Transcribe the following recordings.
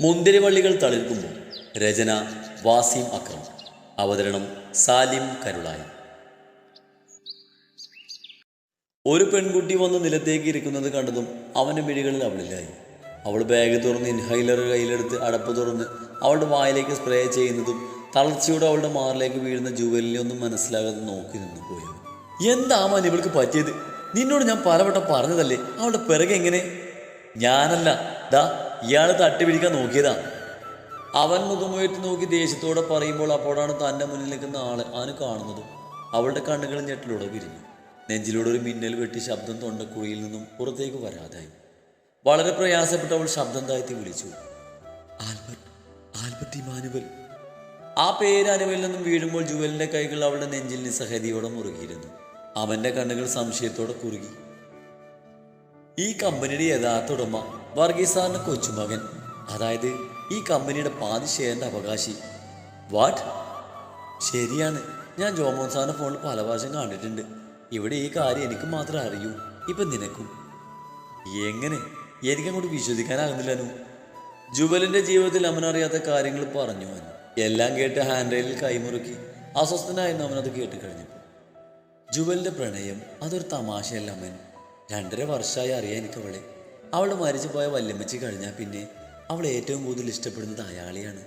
മുന്തിരിവള്ളികൾ തളിർക്കുമ്പോൾ രചന വാസിം അക്രം. അവതരണം സാലിം കരുളായി. ഒരു പെൺകുട്ടി വന്ന് നിലത്തേക്ക് ഇരിക്കുന്നത് കണ്ടതും അവന്റെ മിഴികളിൽ അവളില്ലായി അവൾ ബാഗ് തുറന്ന് ഇൻഹൈലർ കയ്യിലെടുത്ത് അടപ്പ് തുറന്ന് അവളുടെ വായിലേക്ക് സ്പ്രേ ചെയ്യുന്നതും തളർച്ചയോടെ അവളുടെ മാറിലേക്ക് വീഴുന്ന ജുവലിനെ ഒന്നും മനസ്സിലാകാതെ നോക്കി നിന്ന് പോയി. എന്താ മാൻ ഇവൾക്ക് പറ്റിയത്? നിന്നോട് ഞാൻ പലവട്ടം പറഞ്ഞതല്ലേ? അവളുടെ പിറകെ എങ്ങനെ? ഞാനല്ല. ദാ ഇയാൾ തട്ടി പിടിക്കാൻ നോക്കിയതാ. അവൻ മുഖമുയർത്തി നോക്കി ദേഷ്യത്തോടെ പറയുമ്പോൾ അപ്പോഴാണ് തന്റെ മുന്നിൽ നിൽക്കുന്ന ആളെ അവന് കാണുന്നത്. അവളുടെ കണ്ണുകൾ ഞെട്ടിലൂടെ വിരിഞ്ഞു. നെഞ്ചിലൂടെ ഒരു മിന്നൽ വെട്ടി ശബ്ദം തൊണ്ടക്കുഴിയിൽ നിന്നും പുറത്തേക്ക് വരാതായി. വളരെ പ്രയാസപ്പെട്ട അവൾ ശബ്ദം താഴ്ത്തി വിളിച്ചു. ആൽബർട്ട് ആൽബർട്ട് ഇമാനുവൽ ആ പേര് അനുവലിൽ നിന്നും വീഴുമ്പോൾ ജുവലിന്റെ കൈകൾ അവളുടെ നെഞ്ചിൽ നിസ്സഹതിയോടെ മുറുകിയിരുന്നു. അവന്റെ കണ്ണുകൾ സംശയത്തോടെ കുറുകി. ഈ കമ്പനിയുടെ യഥാർത്ഥ ഉടമ വർഗീസ് സാറിന്റെ കൊച്ചുമകൻ. അതായത് ഈ കമ്പനിയുടെ പാതി ഷെയറിന്റെ അവകാശി. വാട്ട് ശരിയാണ്. ഞാൻ ജോമോൻ സാറിന്റെ ഫോണിൽ പല പ്രാവശ്യം കണ്ടിട്ടുണ്ട്. ഇവിടെ ഈ കാര്യം എനിക്ക് മാത്രം അറിയൂ. ഇപ്പൊ നിനക്കും. എങ്ങനെ? എനിക്ക് എനിക്കങ്ങോട്ട് വിശ്വസിക്കാനാകുന്നില്ലനു ജുബലിന്റെ ജീവിതത്തിൽ അവനറിയാത്ത കാര്യങ്ങൾ പറഞ്ഞു അവൻ എല്ലാം കേട്ട് ഹാൻഡ് റെയിലിൽ കൈമുറുക്കി അസ്വസ്ഥനായിരുന്നു അവനത് കേട്ട് ജുവലിന്റെ പ്രണയം അതൊരു തമാശയല്ല അമ്മൻ രണ്ടര വർഷമായി അറിയാൻ എനിക്ക് അവളെ അവൾ മരിച്ചു പോയ വല്യമ്മച്ചി കഴിഞ്ഞാൽ പിന്നെ അവൾ ഏറ്റവും കൂടുതൽ ഇഷ്ടപ്പെടുന്നത് അയാളെയാണ്.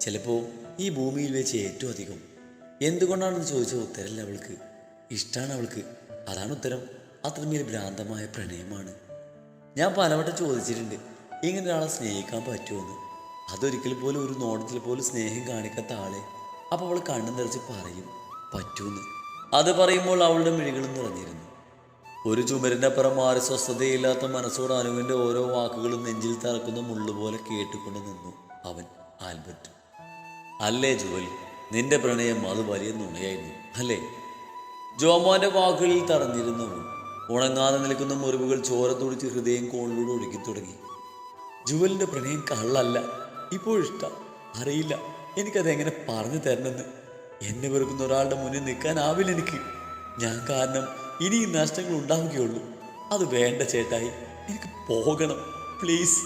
ചിലപ്പോൾ ഈ ഭൂമിയിൽ വെച്ച് ഏറ്റവും അധികം. എന്തുകൊണ്ടാണെന്ന് ചോദിച്ച ഉത്തരമല്ല അവൾക്ക്. ഇഷ്ടമാണ് അവൾക്ക്. അതാണ് ഉത്തരം. അത്രമേൽ ഭ്രാന്തമായ പ്രണയമാണ്. ഞാൻ പലവട്ടം ചോദിച്ചിട്ടുണ്ട് ഇങ്ങനെ ഒരാളെ സ്നേഹിക്കാൻ പറ്റുമെന്ന് അതൊരിക്കൽ പോലും ഒരു നോട്ടത്തിൽ പോലും സ്നേഹം കാണിക്കാത്ത ആളെ അപ്പോൾ അവൾ കണ്ണു നിറച്ച് പറയും പറ്റൂന്ന്. അത് പറയുമ്പോൾ അവളുടെ മിഴികളും നിറഞ്ഞിരുന്നു. ഒരു ചുമരിന്റെ അപ്പുറം മാറി സ്വസ്ഥതയില്ലാത്ത മനസ്സോട് അനുവിന്റെ ഓരോ വാക്കുകളും നെഞ്ചിൽ തറക്കുന്ന മുള്ളുപോലെ കേട്ടുകൊണ്ട് നിന്നു അവൻ ആൽബർട്ട്. അല്ലേ ജോലി നിന്റെ പ്രണയം അത് വലിയ നുണയായിരുന്നു അല്ലേ? ജോമോന്റെ വാക്കുകളിൽ തറഞ്ഞിരുന്നു ഉണങ്ങാതെ നിൽക്കുന്ന മുറിവുകൾ ചോര തുടിച്ച് ഹൃദയം കോണിലൂടെ ഒഴുകി തുടങ്ങി. ജുവലിന്റെ പ്രണയം കള്ളല്ല ഇപ്പോഴിഷ്ടം അറിയില്ല എനിക്കത് എങ്ങനെ പറഞ്ഞു തരണമെന്ന്. എന്നെ വെറുക്കുന്ന ഒരാളുടെ മുന്നിൽ നിൽക്കാനാവില്ല എനിക്ക്. ഞാൻ കാരണം ഇനി ഈ നഷ്ടങ്ങൾ ഉണ്ടാവുകയുള്ളൂ. അത് വേണ്ട ചേട്ടായി എനിക്ക് പോകണം പ്ലീസ്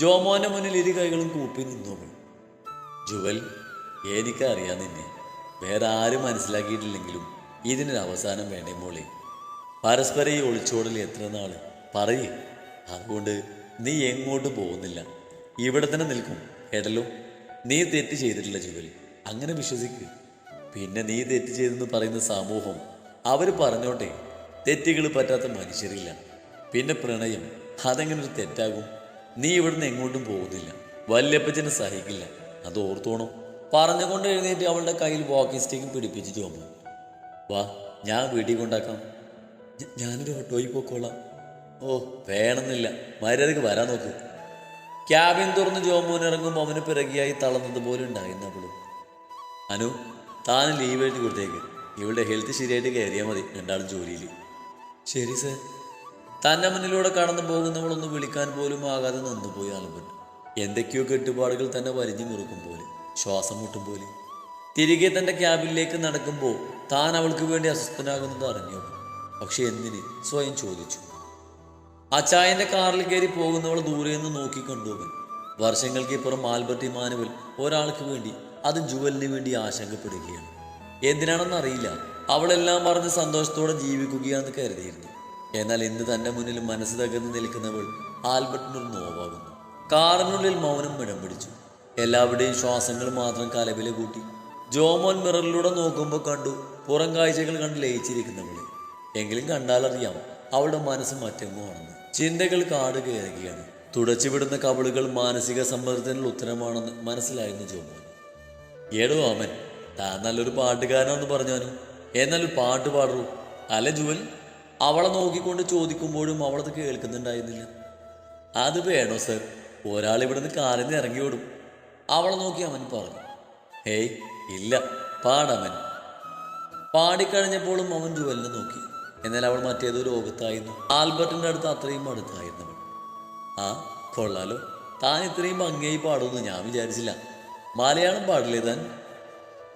ജോമോന്റെ മുന്നിൽ ഇരു കൈകളും കൂപ്പി നിന്നു അവൾ ജുവൽ എനിക്കറിയാം നിന്നെ. വേറെ ആരും മനസ്സിലാക്കിയിട്ടില്ലെങ്കിലും ഇതിനൊരു അവസാനം വേണ്ടേ മോളെ? പരസ്പരം ഈ ഒളിച്ചോടൽ എത്ര നാൾ? പറയേ. അതുകൊണ്ട് നീ എങ്ങോട്ട് പോകുന്നില്ല. ഇവിടെ തന്നെ നിൽക്കും. കേട്ടല്ലോ? നീ തെറ്റ് ചെയ്തിട്ടില്ല ജുവൽ. അങ്ങനെ വിശ്വസിക്ക്. പിന്നെ നീ തെറ്റ് ചെയ്തെന്ന് പറയുന്ന സമൂഹം അവർ പറഞ്ഞോട്ടെ തെറ്റുകൾ പറ്റാത്ത മനുഷ്യരില്ല. പിന്നെ പ്രണയം അതെങ്ങനെ ഒരു തെറ്റാകും? നീ ഇവിടുന്ന് എങ്ങോട്ടും പോകുന്നില്ല. വല്യപ്പച്ചനെ സഹിക്കില്ല. അത് ഓർത്തോണം. പറഞ്ഞുകൊണ്ട് എഴുന്നേറ്റ് അവളുടെ കയ്യിൽ വാക്കിംഗ് സ്റ്റേക്ക് പിടിപ്പിച്ച് വന്നു വാ ഞാൻ വീട്ടിൽ കൊണ്ടാക്കാം. ഞാനൊരു ഓട്ടോയിൽ പോയിക്കോളാം ഓ വേണമെന്നില്ല. മര്യാദയ്ക്ക് വരാൻ നോക്ക്. ക്യാബിൻ തുറന്ന് ജോമോൻ ഇറങ്ങുമ്പോൾ അവന് പിറകിയായി തളർന്നതുപോലെ ഉണ്ടായിരുന്നു അവളും. അനു താൻ ലീവ് എഴുതി കൊടുത്തേക്ക്. ഇവളുടെ ഹെൽത്ത് ശരിയായിട്ട് കയറിയാൽ മതി രണ്ടാളും ജോലിയിൽ ശരി സർ തന്നെ മുന്നിലൂടെ കടന്നു പോകുന്നവളൊന്ന് വിളിക്കാൻ പോലും ആകാതെ നിന്നുപോയി ആൽബർട്ട് എന്തൊക്കെയോ കെട്ടുപാടുകൾ തന്നെ വരിഞ്ഞു മുറുക്കും പോലെ. ശ്വാസം മുട്ടും പോലെ. തിരികെ തന്റെ ക്യാബിനിലേക്ക് നടക്കുമ്പോൾ താൻ അവൾക്ക് വേണ്ടി അസ്വസ്ഥനാകുന്നത് അറിഞ്ഞു. പക്ഷെ എന്തിന്? സ്വയം ചോദിച്ചു. അച്ചായന്റെ കാറിൽ കയറി പോകുന്നവൾ ദൂരെ നിന്ന് നോക്കി കണ്ടു അവൻ. വർഷങ്ങൾക്ക് ഇപ്പുറം ആൽബർട്ട് ഇമാനുവൽ ഒരാൾക്ക് വേണ്ടി അത് ജുവലിന് വേണ്ടി ആശങ്കപ്പെടുകയാണ്. എന്തിനാണെന്ന് അറിയില്ല. അവളെല്ലാം പറഞ്ഞ് സന്തോഷത്തോടെ ജീവിക്കുകയാണെന്ന് കരുതിയിരുന്നു. എന്നാൽ ഇന്ന് തന്റെ മുന്നിൽ മനസ്സ് തകർന്ന് നിൽക്കുന്നവൾ ആൽബർട്ടിനൊരു നോവാകുന്നു. കാറിനുള്ളിൽ മൗനം ഇടം പിടിച്ചു. എല്ലാവരുടെയും ശ്വാസങ്ങൾ മാത്രം കലവില കൂട്ടി. ജോമോൻ മിററിലൂടെ നോക്കുമ്പോൾ കണ്ടു പുറം കാഴ്ചകൾ കണ്ട് ലയിച്ചിരിക്കുന്നവളെ. എങ്കിലും കണ്ടാലറിയാം അവളുടെ മനസ്സ് മറ്റെങ്ങോ ആണെന്ന്. ചിന്തകൾ കാട് കയറുകയാണ്. തുടച്ചുവിടുന്ന കവളുകൾ മാനസിക സമ്മർദ്ദത്തിനുള്ള ഉത്തരമാണെന്ന് മനസ്സിലായിരുന്നു ജോമോൻ. ഏടോ അവൻ താൻ നല്ലൊരു പാട്ടുകാരനാണെന്ന് പറഞ്ഞാനും എന്നാലും പാട്ട് പാടൂ. അല്ല ജുവൽ അവളെ നോക്കിക്കൊണ്ട് ചോദിക്കുമ്പോഴും അവളത് കേൾക്കുന്നുണ്ടായിരുന്നില്ല. അത് വേണോ സർ? ഒരാൾ ഇവിടുന്ന് കാലിന്ന് ഇറങ്ങിയോടും അവളെ നോക്കി അവൻ പറഞ്ഞു ഹേയ് ഇല്ല പാടവൻ പാടിക്കഴിഞ്ഞപ്പോഴും അവൻ ജുവലിനെ നോക്കി. എന്നാൽ അവൾ മറ്റേതോ ലോകത്തായിരുന്നു. ആൽബർട്ടിന്റെ അടുത്ത് അത്രയും അടുത്തായിരുന്നു അവൾ. ആ കൊള്ളാലോ. താൻ ഇത്രയും ഭംഗിയായി പാടുമെന്ന് ഞാൻ വിചാരിച്ചില്ല. മലയാളം പാടില്ലേ താൻ?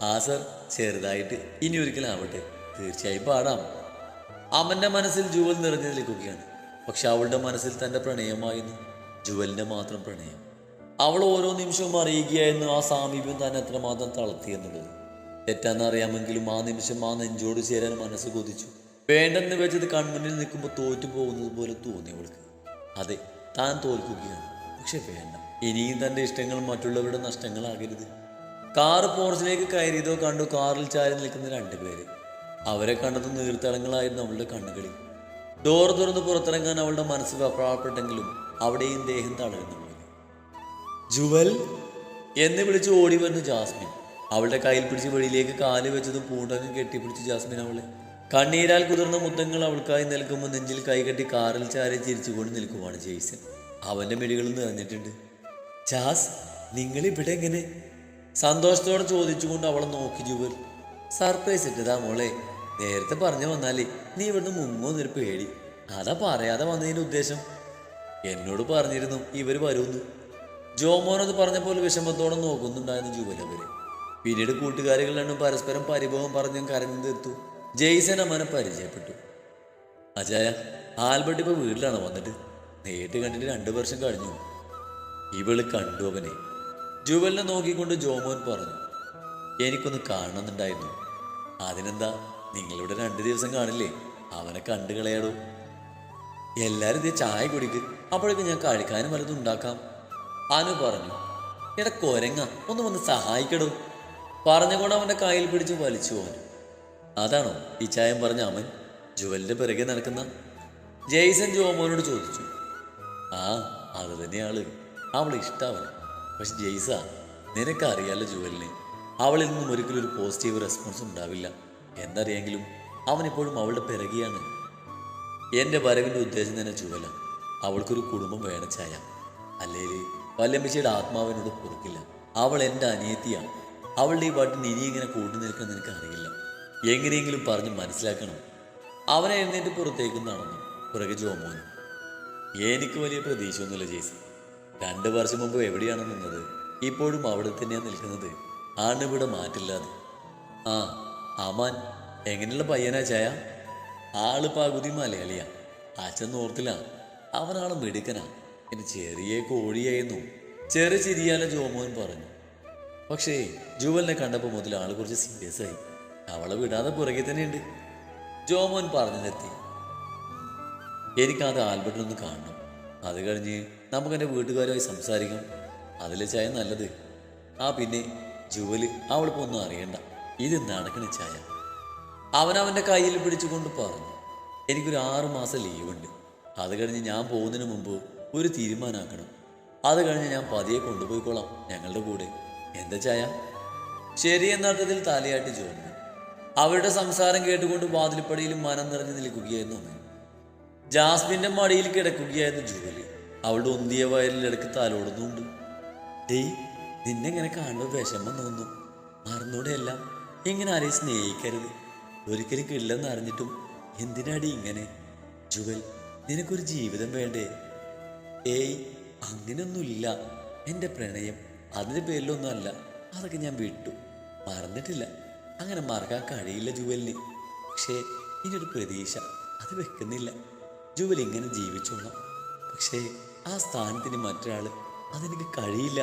ആ സർ ചെറുതായിട്ട് ഇനി ഒരിക്കലാവട്ടെ. തീർച്ചയായും പാടാം. അവന്റെ മനസ്സിൽ ജുവൽ നിറഞ്ഞു പക്ഷെ അവളുടെ മനസ്സിൽ തന്റെ പ്രണയമായിരുന്നു ജുവലിന്റെ മാത്രം പ്രണയം. അവൾ ഓരോ നിമിഷവും അറിയുകയായിരുന്നു ആ സാമീപ്യം തന്നെ എത്രമാത്രം തളർത്തി എന്നുള്ളത്. തെറ്റാന്ന് അറിയാമെങ്കിലും ആ നിമിഷം ആ നെഞ്ചോട് ചേരാൻ മനസ്സ് കൊതിച്ചു. വേണ്ടെന്ന് വെച്ചത് കൺമുന്നിൽ നിൽക്കുമ്പോൾ തോറ്റു പോകുന്നത് പോലെ തോന്നി അവൾക്ക്. അതെ താൻ തോൽക്കുകയാണ്. പക്ഷെ വേണ്ട. ഇനിയും തന്റെ ഇഷ്ടങ്ങൾ മറ്റുള്ളവരുടെ നഷ്ടങ്ങളാകരുത്. കാറ് പോർച്ചിലേക്ക് കയറിയതോ കണ്ടു കാറിൽ ചാരി നിൽക്കുന്ന രണ്ടുപേര് അവരെ കണ്ടത് നീർത്തളങ്ങളായിരുന്നു അവളുടെ കണ്ണുകളിൽ. ഡോർ തുറന്ന് പുറത്തിറങ്ങാൻ അവളുടെ മനസ്സ് വെപ്രാളപ്പെട്ടെങ്കിലും അവിടെയും ദേഹം തളരുന്നു ജുവൽ? എന്ന് വിളിച്ച് ഓടി വന്നു ജാസ്മിൻ. അവളുടെ കയ്യിൽ പിടിച്ച് വെളിയിലേക്ക് കാൽ വെച്ചതും പൂണ്ടങ്ങ് കെട്ടിപ്പിടിച്ച് ജാസ്മിൻ അവളെ. കണ്ണീരാൽ കുതിർന്ന മുത്തങ്ങൾ അവൾക്കായി നിൽക്കുമ്പോൾ നെഞ്ചിൽ കൈകെട്ടി കാറിൽ ചാരി ചിരിച്ചുകൊണ്ട് നിൽക്കുവാണ് ജെയ്സൺ. അവന്റെ മിഴികളിൽ നിറഞ്ഞിട്ടുണ്ട്. ജാസ് നിങ്ങൾ ഇവിടെ എങ്ങനെ? സന്തോഷത്തോടെ ചോദിച്ചുകൊണ്ട് അവളെ നോക്കി ജുവൽ സർപ്രൈസ് ഇട്ടതാ മോളെ. നേരത്തെ പറഞ്ഞു വന്നാലേ നീ ഇവിടുന്ന് മുങ്ങോന്നൊരു പേടി. അതാ പറയാതെ വന്നതിന്റെ ഉദ്ദേശം. എന്നോട് പറഞ്ഞിരുന്നു ഇവർ വരുമെന്ന്. ജോമോൻ അത് പറഞ്ഞപ്പോൾ വിഷമത്തോടെ നോക്കുന്നുണ്ടായിരുന്നു ജുവൽ അവരെ. പിന്നീട് കൂട്ടുകാരികൾ രണ്ടും പരസ്പരം പരിഭവം പറഞ്ഞും കരഞ്ഞു തീർത്തു. ജെയ്സൻ അമ്മനെ പരിചയപ്പെട്ടു. അജായ ആൽബർട്ട് ഇപ്പൊ വീട്ടിലാണ് വന്നിട്ട്? നേരിട്ട് കണ്ടിട്ട് രണ്ട് വർഷം കഴിഞ്ഞു. ഇവൾ കണ്ടു അവനെ. ജുവലിനെ നോക്കിക്കൊണ്ട് ജോമോൻ പറഞ്ഞു എനിക്കൊന്ന് കാണണമെന്നുണ്ടായിരുന്നു. അതിനെന്താ നിങ്ങളിവിടെ രണ്ടു ദിവസം കാണില്ലേ? അവനെ കണ്ടു കളയാടോ? എല്ലാരും ഇതേ ചായ കുടിക്ക്. അപ്പോഴേക്കും ഞാൻ കഴിക്കാനും വല്ലതും ഉണ്ടാക്കാം. അനു പറഞ്ഞു എടാ കൊരങ്ങ ഒന്ന് വന്ന് സഹായിക്കടോ. പറഞ്ഞുകൊണ്ട് അവന്റെ കയ്യിൽ പിടിച്ച് വലിച്ചു പോകാൻ അതാണോ? ഈ ചായം പറഞ്ഞ അവൻ ജുവലിന്റെ പിറകെ നടക്കുന്ന? ജെയ്സൺ ജോമോനോട് ചോദിച്ചു. ആ അത് തന്നെയാൾ. അവൾ ഇഷ്ടാവണം. പക്ഷെ ജെയ്സ നിനക്കറിയാലോ ജുവലിനെ അവളിൽ നിന്നും ഒരിക്കലും ഒരു പോസിറ്റീവ് റെസ്പോൺസ് ഉണ്ടാവില്ല. എന്നറിയെങ്കിലും അവനിപ്പോഴും അവളുടെ പിറകിയാണ്. എന്റെ വരവിന്റെ ഉദ്ദേശം തന്നെ ജുവല അവൾക്കൊരു കുടുംബം വേണച്ചായ ചായ. അല്ലെങ്കിൽ വല്ലമ്മച്ചിയുടെ ആത്മാവിനോട് പൊറുക്കില്ല. അവൾ എന്റെ അനിയത്തിയാണ് അവളുടെ ഈ പാട്ടിന് ഇനി ഇങ്ങനെ കൂട്ടു നിൽക്കാൻ നിനക്ക് അറിയില്ല എങ്ങനെയെങ്കിലും പറഞ്ഞ് മനസ്സിലാക്കണം. അവനെ എഴുന്നേറ്റ് പുറത്തേക്ക് നടന്നു. പുറകെ ജോമോനും. എനിക്ക് വലിയ പ്രതീക്ഷയൊന്നുമില്ല ജേസി രണ്ട് വർഷം മുമ്പ് എവിടെയാണ് നിന്നത്? ഇപ്പോഴും അവിടെ തന്നെയാണ് നിൽക്കുന്നത്. ആണിവിടെ മാറ്റില്ലാതെ ആ അമാൻ. എങ്ങനെയുള്ള പയ്യനാ ചായ? ആൾ പകുതി മലയാളിയാ. അച്ഛൻ ഓർത്തില്ല അവനാൾ മിടുക്കനാ. പിന്നെ ചെറിയ കോഴിയായിരുന്നു. ചെറിയ ചിരിയാല ജോമോൻ പറഞ്ഞു. പക്ഷേ ജുവലിനെ കണ്ടപ്പോൾ മുതൽ ആൾ കുറച്ച് സീരിയസ് ആയി. അവളെ വിടാതെ പുറകെ തന്നെയുണ്ട്. ജോമോൻ പറഞ്ഞു നിർത്തി എനിക്കത് ആൽബർട്ടിനൊന്ന് കാണണം. അത് കഴിഞ്ഞ് നമുക്ക് എന്റെ വീട്ടുകാരുമായി സംസാരിക്കാം. അതിലെ ചായ നല്ലത്. ആ പിന്നെ ജുവൽ അവളിപ്പോൾ ഒന്നും അറിയണ്ട. ഇത് നടക്കണ ചായ. അവനവന്റെ കയ്യിൽ പിടിച്ചുകൊണ്ട് പറഞ്ഞു എനിക്കൊരു ആറ് മാസം ലീവുണ്ട്. അത് കഴിഞ്ഞ് ഞാൻ പോകുന്നതിന് മുമ്പ് ഒരു തീരുമാനമാക്കണം അത് കഴിഞ്ഞ് ഞാൻ പതിയെ കൊണ്ടുപോയിക്കോളാം ഞങ്ങളുടെ കൂടെ. എന്താ ചായ? ശരി എന്നർത്ഥത്തിൽ തലയാട്ടി ചോദിച്ചു. അവരുടെ സംസാരം കേട്ടുകൊണ്ട് വാതിൽപ്പടിയിൽ മനം നിറഞ്ഞു നിൽക്കുകയായിരുന്നു അവൻ ജാസ്മിന്റെ മടിയിൽ കിടക്കുകയായിരുന്നു ജൂലി. അവളുടെ ഒന്തിയ വയലിനിടക്ക് തലോടുന്നുണ്ട്. ഡേയ് നിന്നെ ഇങ്ങനെ കാണുമ്പോൾ വിഷമം തോന്നുന്നു മറന്നൂടെ എല്ലാം. ഇങ്ങനെ ആരെയും സ്നേഹിക്കരുത്. ഒരിക്കലും കില്ലെന്ന് അറിഞ്ഞിട്ടും എന്തിനാടി ഇങ്ങനെ? ജുവൽ നിനക്കൊരു ജീവിതം വേണ്ടേ? ഏയ് അങ്ങനെയൊന്നുമില്ല. എന്റെ പ്രണയം അതിന്റെ പേരിലൊന്നുമല്ല അതൊക്കെ ഞാൻ വിട്ടു. മറന്നിട്ടില്ല. അങ്ങനെ മറക്കാൻ കഴിയില്ല ജുവലിന്. പക്ഷേ ഇനിയൊരു പ്രതീക്ഷ. അത് വെക്കുന്നില്ല. ജുവൽ ഇങ്ങനെ ജീവിച്ചോളാം പക്ഷേ ആ സ്ഥാനത്തിന് മറ്റൊരാൾ അതെനിക്ക് കഴിയില്ല.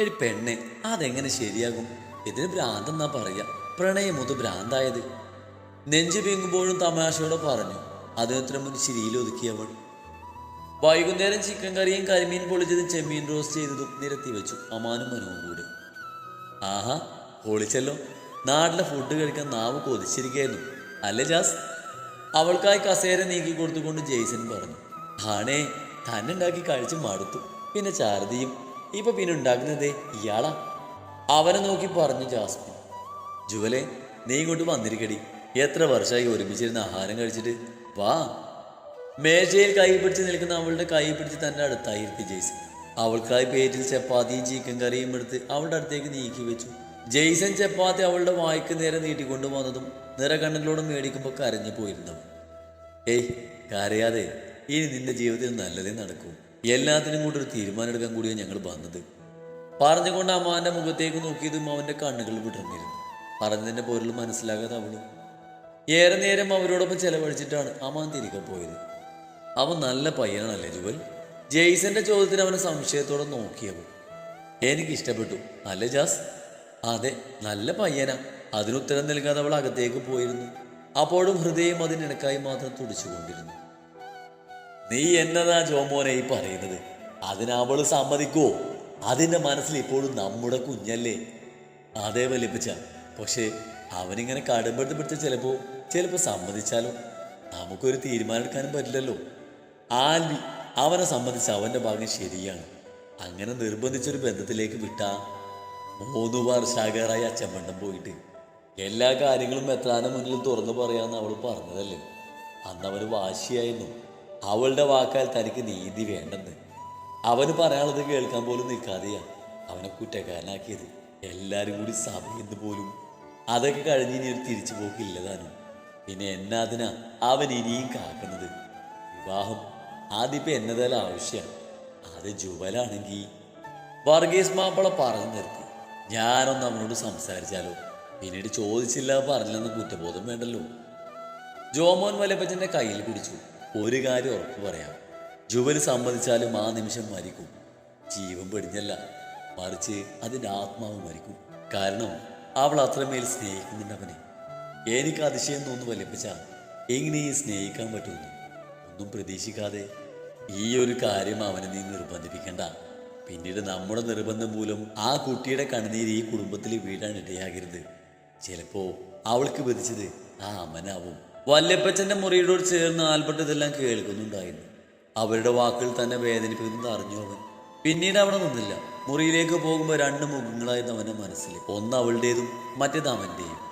ഒരു പെണ്ണെ അതെങ്ങനെ ശരിയാകും? ഇതിന് ഭ്രാന്തെന്നാ പ്രണയം പ്രണയമൊത് ഭ്രാന്തായത്. നെഞ്ചു വീങ്ങുമ്പോഴും തമാശയോടെ പറഞ്ഞു അതിനത്ര മുൻ ചിരിയിൽ ഒതുക്കിയവൾ വൈകുന്നേരം ചിക്കൻ കറിയും കരിമീൻ പൊളിച്ചതും ചെമ്മീൻ റോസ്റ്റ് ചെയ്തതും നിരത്തി വെച്ചു അമാനും മനുവും കൂടെ. ആഹാ പൊളിച്ചല്ലോ. നാട്ടിലെ ഫുഡ് കഴിക്കാൻ നാവ് കൊതിച്ചിരിക്കായിരുന്നു അല്ലേ ജാസ്? അവൾക്കായി കസേര നീക്കി കൊടുത്തുകൊണ്ട് ജെയ്സൺ പറഞ്ഞു ആണേ തന്നെ ഉണ്ടാക്കി കഴിച്ച് മടുത്തു. പിന്നെ ചാരതിയും ഇപ്പൊ പിന്നെ ഉണ്ടാക്കുന്നതേ ഇയാളാ. അവനെ നോക്കി പറഞ്ഞു ജാസ്മിൻ ജുവലെ നീ ഇങ്ങോട്ട് വന്നിരിക്കടി. എത്ര വർഷമായി ഒരുമിച്ചിരുന്ന് ആഹാരം കഴിച്ചിട്ട്? വാ. മേശയിൽ കൈ പിടിച്ച് നിൽക്കുന്ന അവളുടെ കൈ പിടിച്ച് തന്റെ അടുത്തായിരുത്തി ജെയ്സൺ. അവൾക്കായി പേറ്റിൽ ചപ്പാത്തിയും ചിക്കൻ കറിയും എടുത്ത് അവളുടെ അടുത്തേക്ക് നീക്കി വെച്ചു. ജെയ്സൺ ചപ്പാത്തി അവളുടെ വായ്ക്ക് നേരെ നീട്ടിക്കൊണ്ടു വന്നതും നിറകണ്ണുകളോട് മേടിക്കുമ്പോൾ കരഞ്ഞു പോയിരുന്നു. ഏയ് കരയാതെ ഇനി നിന്റെ ജീവിതത്തിൽ നല്ലതേ നടക്കൂ. എല്ലാത്തിനും കൂടി ഒരു തീരുമാനം എടുക്കാൻ കൂടിയാണ് ഞങ്ങൾ വന്നത്. പറഞ്ഞുകൊണ്ട് അമ്മാവന്റെ മുഖത്തേക്ക് നോക്കിയതും അവന്റെ കണ്ണുകൾ വിടർന്നിരുന്നു. പറഞ്ഞതിന്റെ പോരിൽ മനസ്സിലാകാതെ അവളും ഏറെ നേരം അവരോടൊപ്പം ചെലവഴിച്ചിട്ടാണ് അമ്മാൻ തിരികെ പോയത്. അവൻ നല്ല പയ്യനാണല്ലേ ജുവൽ? ജെയ്സന്റെ ചോദ്യത്തിന് അവനെ സംശയത്തോടെ നോക്കിയവൾ. എനിക്ക് ഇഷ്ടപ്പെട്ടു അല്ലേ ജാസ്? അതെ നല്ല പയ്യനാ. അതിനുത്തരം നൽകാതെ അവൾ അകത്തേക്ക് പോയിരുന്നു. അപ്പോഴും ഹൃദയം അതിനിടക്കായി മാത്രം തുടിച്ചുകൊണ്ടിരുന്നു. നീ എന്നതാ ജോമോനെ ഈ പറയുന്നത്? അതിനവൾ സമ്മതിക്കുവോ? അതിന്റെ മനസ്സിൽ ഇപ്പോഴും നമ്മുടെ കുഞ്ഞല്ലേ? അതേ വലിപ്പിച്ച പക്ഷേ അവനിങ്ങനെ കടുംപെടുത്ത് ചിലപ്പോൾ ചിലപ്പോൾ ചിലപ്പോ സമ്മതിച്ചാലോ? നമുക്കൊരു തീരുമാനം എടുക്കാനും പറ്റില്ലല്ലോ. ആൽവി അവനെ സംബന്ധിച്ച് അവന്റെ ഭാഗം ശരിയാണ്. അങ്ങനെ നിർബന്ധിച്ചൊരു ബന്ധത്തിലേക്ക് വിട്ട മൂന്ന് വർഷാകാറായി അച്ചമ്പണ്ടം പോയിട്ട്. എല്ലാ കാര്യങ്ങളും എത്രാനും മുന്നിൽ തുറന്നു പറയാമെന്ന് അവൾ പറഞ്ഞതല്ലേ? അന്ന് അവന് വാശിയായിരുന്നു. അവളുടെ വാക്കാൽ തനിക്ക് നീതി വേണ്ടെന്ന്. അവന് പറയാനുള്ളത് കേൾക്കാൻ പോലും നിൽക്കാതെയാ അവനെ കുറ്റക്കാരനാക്കിയത്. എല്ലാവരും കൂടി സഭയെന്ന് പോലും. അതൊക്കെ കഴിഞ്ഞ് ഇനി ഒരു തിരിച്ചു പോക്കില്ല താനും പിന്നെ എന്നാതിനാ അവൻ ഇനിയും കാക്കുന്നത്? വിവാഹം ആദ്യപ്പം എന്നതല്ല ആവശ്യമാണ് അത് ജുവലാണെങ്കിൽ വർഗീസ് മാപ്പിള പറഞ്ഞു നിർത്തി. ഞാനൊന്ന് അവനോട് സംസാരിച്ചാലോ? പിന്നീട് ചോദിച്ചില്ല പറഞ്ഞില്ലെന്ന് കുറ്റബോധം വേണ്ടല്ലോ. ജോമോൻ വലപ്പച്ചന്റെ കയ്യിൽ പിടിച്ചു. ഒരു കാര്യം ഉറപ്പ് പറയാം. ജുവൽ സമ്മതിച്ചാലും ആ നിമിഷം മരിക്കും. ജീവൻ പെടിഞ്ഞല്ല മറിച്ച് അതിന്റെ ആത്മാവ് മരിക്കും. കാരണം അവൾ അത്രമേൽ സ്നേഹിക്കുന്നുണ്ടവനെ എനിക്ക് അതിശയം തോന്നുന്നു വലിപ്പിച്ച എങ്ങനെ ഈ സ്നേഹിക്കാൻ പറ്റുന്നു ഒന്നും പ്രതീക്ഷിക്കാതെ. ഈ ഒരു കാര്യം അവനെ നീ നിർബന്ധിപ്പിക്കണ്ട. പിന്നീട് നമ്മുടെ നിർബന്ധം മൂലം ആ കുട്ടിയുടെ കണ്ണുനീര് ഈ കുടുംബത്തിൽ വീഴാൻ ഇടയാകരുത്. ചിലപ്പോ അവൾക്ക് വിധിച്ചത് ആ അമ്മനാവും വല്യപ്പച്ചന്റെ മുറിയോട് ചേർന്ന് ആൽബർട്ട് ഇതെല്ലാം കേൾക്കുന്നുണ്ടായിരുന്നു. അവരുടെ വാക്കുകൾ തന്നെ വേദനിപ്പിക്കുന്നത് അറിഞ്ഞു അവൻ. പിന്നീട് അവിടെ നിന്നില്ല. മുറിയിലേക്ക് പോകുമ്പോൾ രണ്ട് മുഖങ്ങളായിരുന്നു അവന്റെ മനസ്സിൽ ഒന്ന് അവളുടേതും മറ്റേത് അവന്റെയും.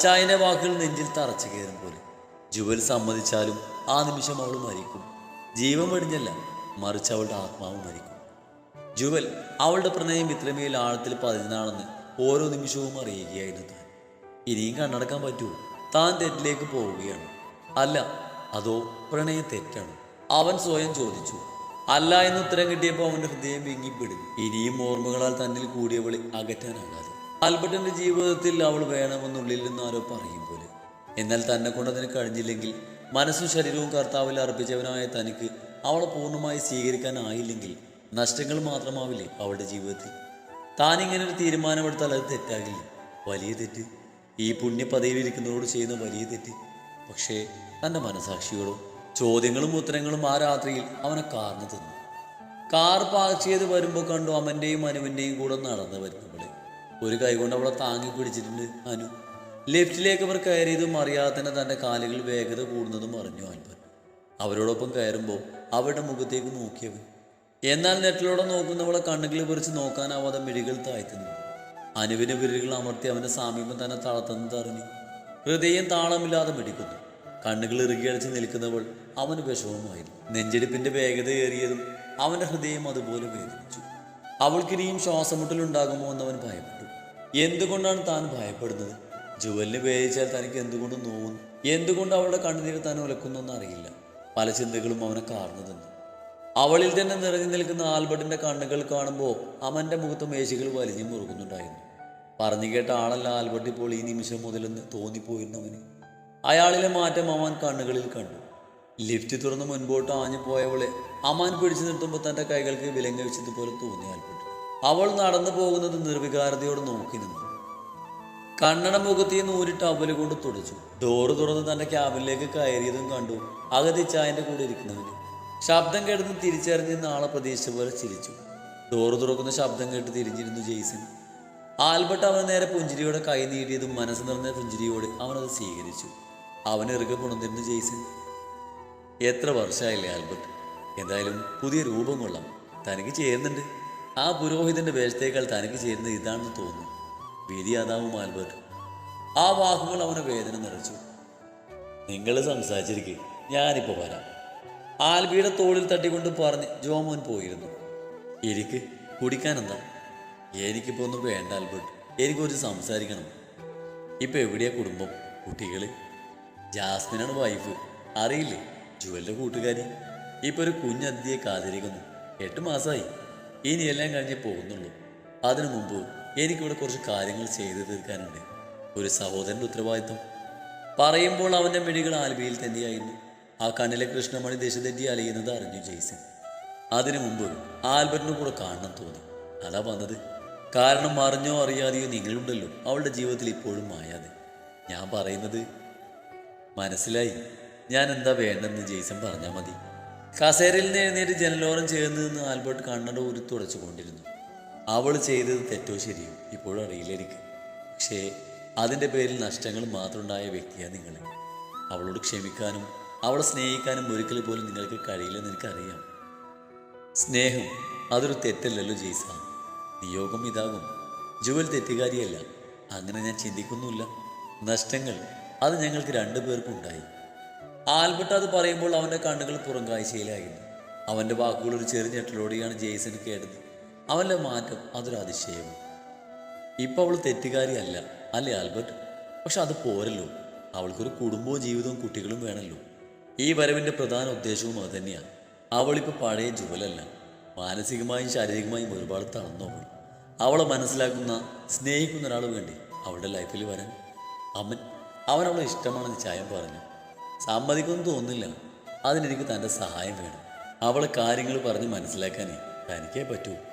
ചായന്റെ വാക്കുകൾ നെഞ്ചിൽ തറച്ചു കയറും പോലെ. ജുവൽ സമ്മതിച്ചാലും ആ നിമിഷം അവൾ മരിക്കും. ജീവൻ വെടിഞ്ഞല്ല മറിച്ച് അവളുടെ ആത്മാവ് മരിക്കും. ജുവൽ അവളുടെ പ്രണയം ഇത്രമേൽ ആഴത്തിൽ പതിനാണെന്ന് ഓരോ നിമിഷവും അറിയുകയായിരുന്നു. ഇനിയും കണ്ണടക്കാൻ പറ്റുമോ താൻ തെറ്റിലേക്ക് പോവുകയാണ്. അല്ല അതോ പ്രണയം തെറ്റാണ്? അവൻ സ്വയം ചോദിച്ചു. അല്ല എന്ന് ഉത്തരം കിട്ടിയപ്പോൾ അവന്റെ ഹൃദയം വിങ്ങിപ്പെടും. ഇനിയും ഓർമ്മകളാൽ തന്നിൽ കൂടിയവളെ അകറ്റാനാകാതെ. ആൽബർട്ടിന്റെ ജീവിതത്തിൽ അവൾ വേണമെന്നുള്ളിൽ നിന്ന് ആരോ പറയും പോലെ. എന്നാൽ തന്നെ കൊണ്ട് അതിന് കഴിഞ്ഞില്ലെങ്കിൽ മനസ്സും ശരീരവും കർത്താവിൽ അർപ്പിച്ചവനായ തനിക്ക് അവളെ പൂർണമായി സ്വീകരിക്കാനായില്ലെങ്കിൽ നഷ്ടങ്ങൾ മാത്രമാവില്ലേ അവളുടെ ജീവിതത്തിൽ? താൻ ഇങ്ങനെ ഒരു തീരുമാനമെടുത്താൽ അത് തെറ്റാകില്ല? വലിയ തെറ്റ്. ഈ പുണ്യപദവിയിലിരിക്കുന്നതോട് ചെയ്യുന്ന വലിയ തെറ്റ്. പക്ഷേ തന്റെ മനസാക്ഷിയോടും ചോദ്യങ്ങളും ഉത്തരങ്ങളും ആ രാത്രിയിൽ അവനെ കാർന്ന് തന്നു. കാർ പാർക്ക് ചെയ്ത് വരുമ്പോൾ കണ്ടു അമ്മന്റെയും അനുവിന്റെയും കൂടെ നടന്ന് വരുന്നവളെ ഒരു കൈകൊണ്ട് അവളെ താങ്ങി പിടിച്ചിട്ടുണ്ട് അനു. ലെഫ്റ്റിലേക്ക് അവർ കയറിയതും അറിയാതെ തന്നെ തന്റെ കാലുകൾ വേഗത കൂടുന്നതും അറിഞ്ഞു അൻപൻ. അവരോടൊപ്പം കയറുമ്പോൾ അവരുടെ മുഖത്തേക്ക് നോക്കിയവൻ. എന്നാൽ നെറ്റിലൂടെ നോക്കുന്നവളെ കണ്ണുകളെ പറിച്ച് നോക്കാനാവാതെ മിഴികൾ താഴ്ത്തുന്നു. അനുവിന് വിരലുകൾ അമർത്തി അവന്റെ സാമീപ്യം തന്നെ തളർത്തുന്നത് അറിഞ്ഞു ഹൃദയം താളമില്ലാതെ മിടിക്കുന്നു. കണ്ണുകൾ ഇറുകിയടച്ച് നിൽക്കുന്നവൾ അവന് വിഷമമായിരുന്നു. വേഗത ഏറിയതും അവന്റെ ഹൃദയം അതുപോലെ വേദനിച്ചു. അവൾക്കിനിയും ശ്വാസമുട്ടലുണ്ടാകുമോ എന്നവൻ ഭയപ്പെട്ടു. എന്തുകൊണ്ടാണ് താൻ ഭയപ്പെടുന്നത്? ജുവലിന് വേദിച്ചാൽ തനിക്ക് എന്തുകൊണ്ട് നോവുന്നു? എന്തുകൊണ്ട് അവളുടെ കണ്ണുനീരെ താൻ ഉലക്കുന്നു അറിയില്ല. പല ചിന്തകളും അവനെ കാർന്നു തന്നു. അവളിൽ തന്നെ നിറഞ്ഞു നിൽക്കുന്ന ആൽബർട്ടിന്റെ കണ്ണുകൾ കാണുമ്പോൾ അമന്റെ മുഖത്ത് മേശകൾ വലിഞ്ഞു മുറുകുന്നുണ്ടായിരുന്നു. പറഞ്ഞു കേട്ട ആളല്ല ആൽബർട്ട് ഇപ്പോൾ ഈ നിമിഷം മുതലെന്ന് തോന്നിപ്പോയിരുന്നവന്. അയാളിലെ മാറ്റം അവൻ കണ്ണുകളിൽ കണ്ടു. ലിഫ്റ്റ് തുറന്ന് മുൻപോട്ട് ആഞ്ഞു പോയവളെ അമാൻ പിടിച്ചു നിർത്തുമ്പോൾ തന്റെ കൈകൾക്ക് വിലങ്ങ വെച്ചതുപോലെ തോന്നി ആൽബർട്ട്. അവൾ നടന്നു പോകുന്നത് നിർവികാരതയോട് നോക്കി നിന്നു. കണ്ണട മുഖത്തിൽ നിന്ന് ഊരിട്ട് അവൽ കൊണ്ട് തുടച്ചു. ഡോറ് തുറന്ന് തന്റെ ക്യാബിനിലേക്ക് കയറിയതും കണ്ടു. അകതി ചായന്റെ കൂടെ ഇരിക്കുന്നവന്. ശബ്ദം കേട്ടെന്ന് തിരിച്ചറിഞ്ഞ് നാളെ പ്രതീക്ഷിച്ച പോലെ ചിരിച്ചു. ഡോറ് തുറക്കുന്ന ശബ്ദം കേട്ട് തിരിഞ്ഞിരുന്നു ജെയ്സൺ. ആൽബർട്ട് അവന് നേരെ പുഞ്ചിരിയോടെ കൈ നീട്ടിയതും മനസ്സ് നിറഞ്ഞ പുഞ്ചിരിയോട് അവനത് സ്വീകരിച്ചു. അവൻ ഇറുകെ കൊണ്ടുവന്നിരുന്നു ജെയ്സൺ. എത്ര വർഷമായില്ലേ ആൽബർട്ട്? എന്തായാലും പുതിയ രൂപം കൊള്ളാം. തനിക്ക് ചേരുന്നുണ്ട്. ആ പുരോഹിതന്റെ വേഷത്തേക്കാൾ തനിക്ക് ചേരുന്നത് ഇതാണെന്ന് തോന്നുന്നു. വിധി അതാവും ആൽബർട്ട്. ആ വാക്കുകൾ അവനെ വേദന നിറച്ചു. നിങ്ങൾ സംസാരിച്ചിരിക്കെ. ഞാനിപ്പോൾ വരാം. ആൽബിയുടെ തോളിൽ തട്ടിക്കൊണ്ട് പറഞ്ഞ് ജോമോൻ പോയിരുന്നു. എനിക്ക് കുടിക്കാൻ എന്താ എനിക്കിപ്പോൾ ഒന്നും വേണ്ട ആൽബർട്ട്. എനിക്കൊരു സംസാരിക്കണം. ഇപ്പൊ എവിടെയാ കുടുംബം? കുട്ടികൾ? ജാസ്മിനാണ് വൈഫ്. അറിയില്ലേ? ജുവലിന്റെ കൂട്ടുകാരി. ഇപ്പൊ ഒരു കുഞ്ഞന്തിയെ കാതിരിക്കുന്നു എട്ട് മാസമായി ഇനി എല്ലാം കഴിഞ്ഞ് പോകുന്നുള്ളൂ. അതിനു മുമ്പ് എനിക്കിവിടെ കുറച്ച് കാര്യങ്ങൾ ചെയ്തു തീർക്കാനുണ്ട്. ഒരു സഹോദരന്റെ ഉത്തരവാദിത്വം. പറയുമ്പോൾ അവന്റെ മിഴികൾ ആൽബിയിൽ തന്നെയായിരുന്നു. ആ കണ്ണിലെ കൃഷ്ണമണി ദിശ തെറ്റി അലിയുന്നത് അറിഞ്ഞു ജെയ്സൺ അതിനു മുമ്പ് ആൽബർട്ടിനെ കൂടെ കാണണം തോന്നി. അതാ വന്നത്. കാരണം അറിഞ്ഞോ അറിയാതെയോ നിങ്ങളുണ്ടല്ലോ. അവളുടെ ജീവിതത്തിൽ ഇപ്പോഴും മായാതെ. ഞാൻ പറയുന്നത് മനസ്സിലായി? ഞാൻ എന്താ വേണ്ടെന്ന് ജെയ്സൺ പറഞ്ഞാൽ മതി. കസേരയിൽ നിന്ന് എഴുന്നേറ്റ് ജനലോരം ചേർന്ന് നിന്ന് ആൽബർട്ട് കണ്ണട ഊരി തുടച്ചുകൊണ്ടിരുന്നു അവൾ ചെയ്തത് തെറ്റോ ശരിയോ ഇപ്പോഴും അറിയില്ല എനിക്ക്. പക്ഷേ അതിന്റെ പേരിൽ നഷ്ടങ്ങൾ മാത്രമുണ്ടായ വ്യക്തിയാണ് നിങ്ങൾ അവളോട് ക്ഷമിക്കാനും അവളെ സ്നേഹിക്കാനും ഒരിക്കൽ പോലും നിങ്ങൾക്ക് കഴിയില്ലെന്ന് എനിക്കറിയാം. സ്നേഹം അതൊരു തെറ്റല്ലല്ലോ ജെയ്സ. നിയോഗം ഇതാകും. ജുവൽ തെറ്റുകാരിയല്ല. അങ്ങനെ ഞാൻ ചിന്തിക്കുന്നുമില്ല. നഷ്ടങ്ങൾ അത് ഞങ്ങൾക്ക് രണ്ടു പേർക്കും ഉണ്ടായി. ആൽബർട്ട് അത് പറയുമ്പോൾ അവന്റെ കണ്ണുകൾ പുറം കാഴ്ചയിലായിരുന്നു അവന്റെ വാക്കുകൾ ഒരു ചെറിയ ഞെട്ടലോടെയാണ് ജെയ്സന് കേട്ടത്. അവന്റെ മാറ്റം അതൊരു അതിശയവും. ഇപ്പോൾ അവൾ തെറ്റുകാരിയല്ല അല്ലേ ആൽബർട്ട്? പക്ഷെ അത് പോരല്ലോ. അവൾക്കൊരു കുടുംബവും ജീവിതവും കുട്ടികളും വേണമല്ലോ. ഈ വരവിന്റെ പ്രധാന ഉദ്ദേശവും അത് തന്നെയാണ്. അവളിപ്പോൾ പഴയ ജുവലല്ല. മാനസികമായും ശാരീരികമായും ഒരുപാട് അവൾ. അവളെ മനസ്സിലാക്കുന്ന സ്നേഹിക്കുന്ന ഒരാൾ വേണ്ടി? അവളുടെ ലൈഫിൽ വരാൻ. അമ്മൻ അവൻ അവളെ ഇഷ്ടമാണെന്ന് ചായം പറഞ്ഞു. സമ്മതിക്കൊന്നും തോന്നില്ല അതിനെനിക്ക് തന്റെ സഹായം വേണം. അവളെ കാര്യങ്ങൾ പറഞ്ഞ് മനസ്സിലാക്കാനേ തനിക്കേ പറ്റൂ.